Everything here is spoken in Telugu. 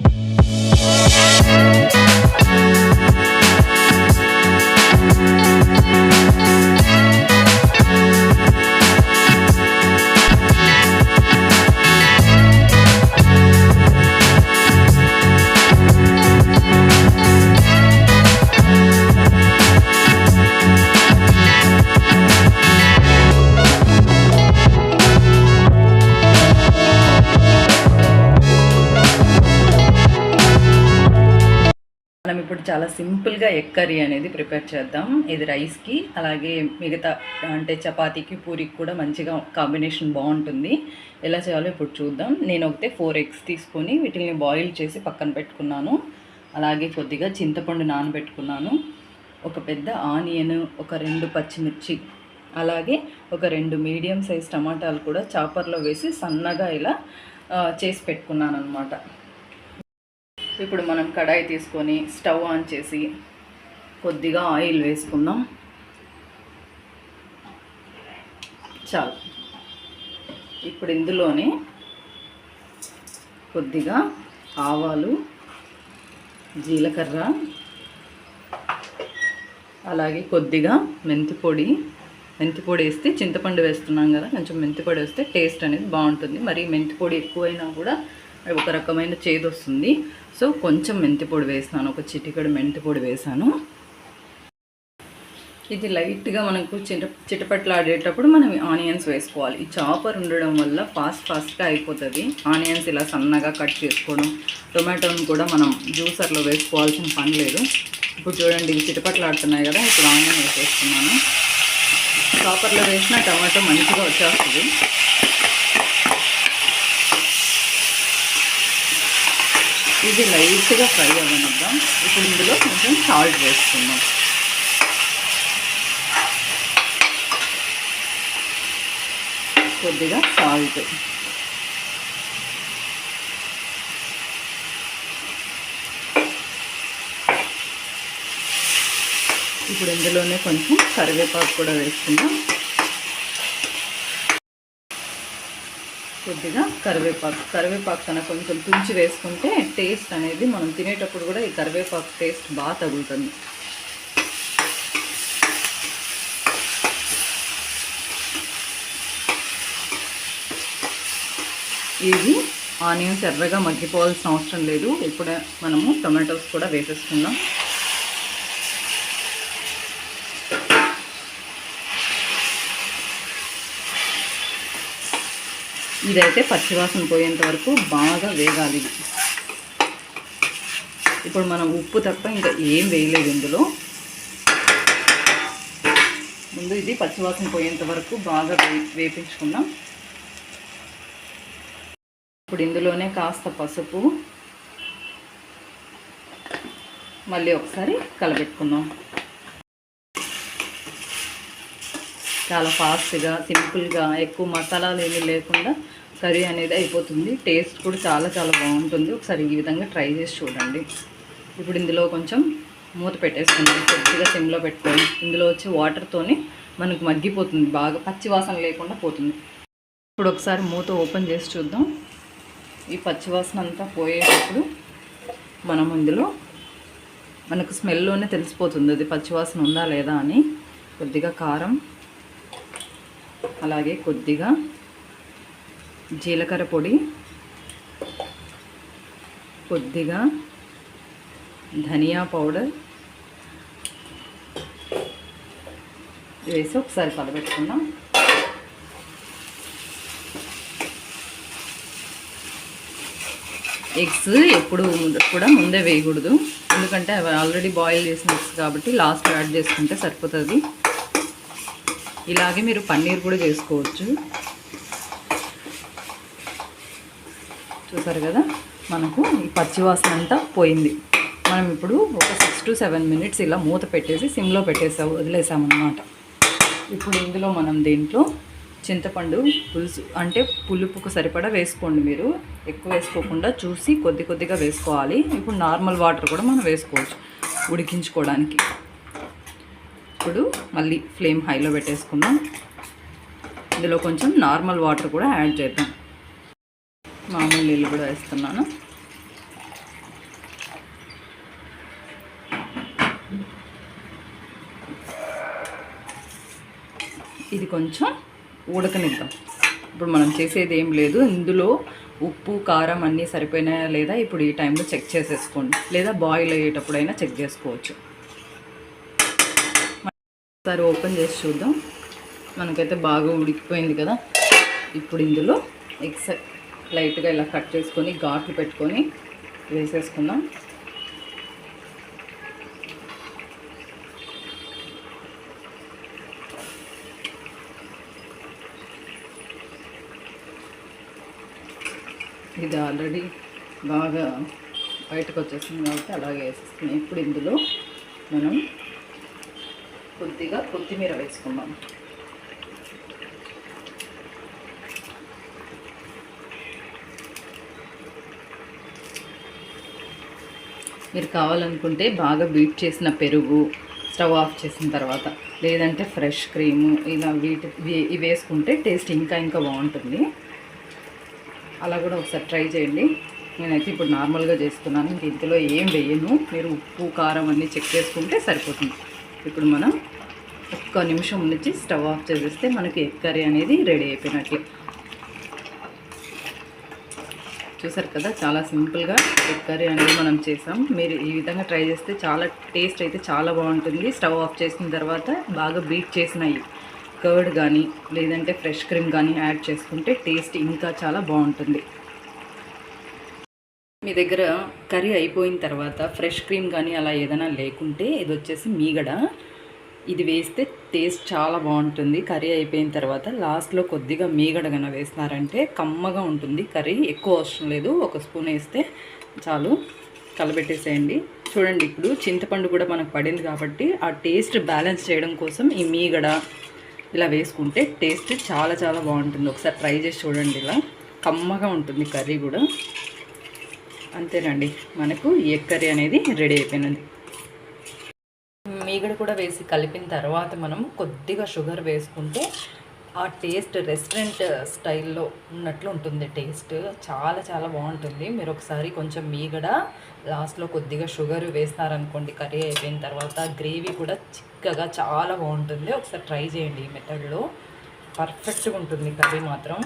మనం ఇప్పుడు చాలా సింపుల్గా ఎగ్ కర్రీ అనేది ప్రిపేర్ చేద్దాం. ఇది రైస్కి అలాగే మిగతా అంటే చపాతీకి పూరికి కూడా మంచిగా కాంబినేషన్ బాగుంటుంది. ఎలా చేయాలో ఇప్పుడు చూద్దాం. నేను ఒకటే ఫోర్ ఎగ్స్ తీసుకొని వీటిని బాయిల్ చేసి పక్కన పెట్టుకున్నాను. అలాగే కొద్దిగా చింతపండు నానబెట్టుకున్నాను. ఒక పెద్ద ఆనియన్ ఒక రెండు పచ్చిమిర్చి అలాగే ఒక రెండు మీడియం సైజ్ టమాటాలు కూడా చాపర్లో వేసి సన్నగా ఇలా చేసి పెట్టుకున్నాను అనమాట ఇప్పుడు మనం కడాయి తీసుకొని స్టవ్ ఆన్ చేసి కొద్దిగా ఆయిల్ వేసుకుందాం. చాలు. ఇప్పుడు ఇందులోనే కొద్దిగా ఆవాలు జీలకర్ర అలాగే కొద్దిగా మెంతి పొడి. మెంతి పొడి వేస్తే చింతపండు వేస్తున్నాం కదా కొంచెం మెంతి పొడి వేస్తే టేస్ట్ అనేది బాగుంటుంది. మరి మెంతి పొడి ఎక్కువైనా కూడా ఒక రకమైన చేదు వస్తుంది. సో కొంచెం మెంతి పొడి వేసాను ఒక చిటికడు మెంతి పొడి వేసాను. ఇది లైట్గా మనకు చిట చిటపట్లాడేటప్పుడు మనం ఆనియన్స్ వేసుకోవాలి. ఈ చాపర్ ఉండడం వల్ల ఫాస్ట్ ఫాస్ట్గా అయిపోతుంది. ఆనియన్స్ ఇలా సన్నగా కట్ చేసుకోవడం టొమాటోని కూడా మనం జ్యూసర్లో వేసుకోవాల్సిన పని లేదు. ఇప్పుడు చూడండి ఇవి చిటపట్లాడుతున్నాయి కదా ఇప్పుడు ఆనియన్ వేసేస్తున్నాను. చాపర్లో వేసిన టమాటో మంచిగా వచ్చేస్తుంది. ఇది లైట్గా ఫ్రై అవ్వనిద్దాం. ఇప్పుడు ఇందులో కొంచెం సాల్ట్ వేసుకుందాం. కొద్దిగా సాల్ట్. ఇప్పుడు ఇందులోనే కొంచెం కరివేపాకు కూడా వేసుకుందాం. కొద్దిగా కరివేపాకు. కరివేపాకు కన్నా కొంచెం తుంచి వేసుకుంటే టేస్ట్ అనేది మనం తినేటప్పుడు కూడా ఈ కరివేపాకు టేస్ట్ బాగా తగులుతుంది. ఇది ఆనియన్స్ ఎర్రగా మగ్గిపోవాల్సిన అవసరం లేదు. ఇప్పుడే మనము టొమాటోస్ కూడా వేసేసుకుందాం. ఇదైతే పచ్చివాసన పోయేంత వరకు బాగా వేగాలి. ఇప్పుడు మనం ఉప్పు తప్ప ఇంకా ఏం వేయలేదు ఇందులో. ముందు ఇది పచ్చివాసన పోయేంత వరకు బాగా వే వేపించుకుందాం. ఇప్పుడు ఇందులోనే కాస్త పసుపు. మళ్ళీ ఒకసారి కలబెట్టుకుందాం. చాలా ఫాస్ట్గా సింపుల్గా ఎక్కువ మసాలాలు ఏమీ లేకుండా కర్రీ అనేది అయిపోతుంది. టేస్ట్ కూడా చాలా చాలా బాగుంటుంది. ఒకసారి ఈ విధంగా ట్రై చేసి చూడండి. ఇప్పుడు ఇందులో కొంచెం మూత పెట్టేసుకుందాం. కొద్దిగా సిమ్లో పెట్టుకొని ఇందులో వచ్చి వాటర్తోని మనకు మగ్గిపోతుంది. బాగా పచ్చి వాసన లేకుండా పోతుంది. ఇప్పుడు ఒకసారి మూత ఓపెన్ చేసి చూద్దాం. ఈ పచ్చివాసన అంతా పోయేటప్పుడు మనం ఇందులో మనకు స్మెల్లోనే తెలిసిపోతుంది. అది పచ్చివాసన ఉందా లేదా అని. కొద్దిగా కారం అలాగే కొద్దిగా జీలకర్ర పొడి కొద్దిగా ధనియా పౌడర్ వేసి ఒకసారి కలబెట్టుకుందాం ఎగ్స్ ఎప్పుడు కూడా ముందే వేయకూడదు. ఎందుకంటే అవి ఆల్రెడీ బాయిల్ చేసిన ఎగ్స్ కాబట్టి లాస్ట్ యాడ్ చేసుకుంటే సరిపోతుంది. ఇలాగే మీరు పన్నీర్ కూడా చేసుకోవచ్చు. చూసారు కదా? మనకు ఈ పచ్చివాసన అంతా పోయింది. మనం ఇప్పుడు ఒక సిక్స్ టు సెవెన్ మినిట్స్ ఇలా మూత పెట్టేసి సిమ్లో పెట్టేసా వదిలేసామన్నమాట. ఇప్పుడు ఇందులో మనం దీంట్లో చింతపండు పులుసు అంటే పులుపుకు సరిపడా వేసుకోండి మీరు. ఎక్కువ వేసుకోకుండా చూసి కొద్ది కొద్దిగా వేసుకోవాలి. ఇప్పుడు నార్మల్ వాటర్ కూడా మనం వేసుకోవచ్చు ఉడికించుకోవడానికి. ఇప్పుడు మళ్ళీ ఫ్లేమ్ హైలో పెట్టేసుకుందాం. ఇందులో కొంచెం నార్మల్ వాటర్ కూడా యాడ్ చేద్దాం. మామూలు నీళ్ళు కూడా వేస్తున్నాను. ఇది కొంచెం ఉడకనిద్దాం. ఇప్పుడు మనం చేసేది ఏం లేదు. ఇందులో ఉప్పు కారం అన్నీ సరిపోయినాయా లేదా ఇప్పుడు ఈ టైంలో చెక్ చేసేసుకోండి. లేదా బాయిల్ అయ్యేటప్పుడైనా చెక్ చేసుకోవచ్చు. ఒకసారి ఓపెన్ చేసి చూద్దాం. మనకైతే బాగా ఉడికిపోయింది కదా. ఇప్పుడు ఇందులో ఎగ్స్ లైట్గా ఇలా కట్ చేసుకొని ఘాట్లు పెట్టుకొని వేసేసుకుందాం. ఇది ఆల్రెడీ బాగా బయటకు వచ్చేసింది కాబట్టి అలాగే వేసేస్తున్నాం ఇప్పుడు ఇందులో మనం కొద్దిగా కొత్తిమీర వేసుకుందాం. మీరు కావాలనుకుంటే బాగా బీట్ చేసిన పెరుగు స్టవ్ ఆఫ్ చేసిన తర్వాత లేదంటే ఫ్రెష్ క్రీము ఇలా వీటి ఇవి- ఇవి వేసుకుంటే టేస్ట్ ఇంకా ఇంకా బాగుంటుంది. అలా కూడా ఒకసారి ట్రై చేయండి. నేనైతే ఇప్పుడు నార్మల్గా చేస్తున్నాను. ఇంక ఇందులో ఏం వేయను. మీరు ఉప్పు కారం అన్నీ చెక్ చేసుకుంటే సరిపోతుంది. ఇప్పుడు మనం ఒక్క నిమిషం నుంచి స్టవ్ ఆఫ్ చేసేస్తే మనకి ఎగ్ కర్రీ అనేది రెడీ అయిపోయినట్లే. చూసారు కదా చాలా సింపుల్గా ఎగ్ కర్రీ అనేది మనం చేసాం. మీరు ఈ విధంగా ట్రై చేస్తే చాలా టేస్ట్ అయితే చాలా బాగుంటుంది. స్టవ్ ఆఫ్ చేసిన తర్వాత బాగా బీట్ చేసిన కర్డ్ కానీ లేదంటే ఫ్రెష్ క్రీమ్ కానీ యాడ్ చేసుకుంటే టేస్ట్ ఇంకా చాలా బాగుంటుంది. మీ దగ్గర కర్రీ అయిపోయిన తర్వాత ఫ్రెష్ క్రీమ్ కానీ అలా ఏదైనా లేకుంటే ఇది వచ్చేసి మీగడ. ఇది వేస్తే టేస్ట్ చాలా బాగుంటుంది. కర్రీ అయిపోయిన తర్వాత లాస్ట్లో కొద్దిగా మీగడ కనుక వేసినారంటే కమ్మగా ఉంటుంది. కర్రీ ఎక్కువ అవసరం లేదు. ఒక స్పూన్ వేస్తే చాలు. కలబెట్టేసేయండి. చూడండి ఇప్పుడు చింతపండు కూడా మనకు పడింది కాబట్టి ఆ టేస్ట్ బ్యాలెన్స్ చేయడం కోసం ఈ మీగడ ఇలా వేసుకుంటే టేస్ట్ చాలా చాలా బాగుంటుంది. ఒకసారి ట్రై చేసి చూడండి ఇలా. కమ్మగా ఉంటుంది కర్రీ కూడా. అంతేనండి. మనకు ఎగ్ కర్రీ అనేది రెడీ అయిపోయినది. మీగడ కూడా వేసి కలిపిన తర్వాత మనం కొద్దిగా షుగర్ వేసుకుంటే ఆ టేస్ట్ రెస్టారెంట్ స్టైల్లో ఉన్నట్లు ఉంటుంది. టేస్ట్ చాలా చాలా బాగుంటుంది. మీరు ఒకసారి కొంచెం మీగడ లాస్ట్లో కొద్దిగా షుగర్ వేస్తారనుకోండి కర్రీ అయిపోయిన తర్వాత గ్రేవీ కూడా చిక్కగా చాలా బాగుంటుంది. ఒకసారి ట్రై చేయండి ఈ మెథడ్లో. పర్ఫెక్ట్గా ఉంటుంది కర్రీ మాత్రం.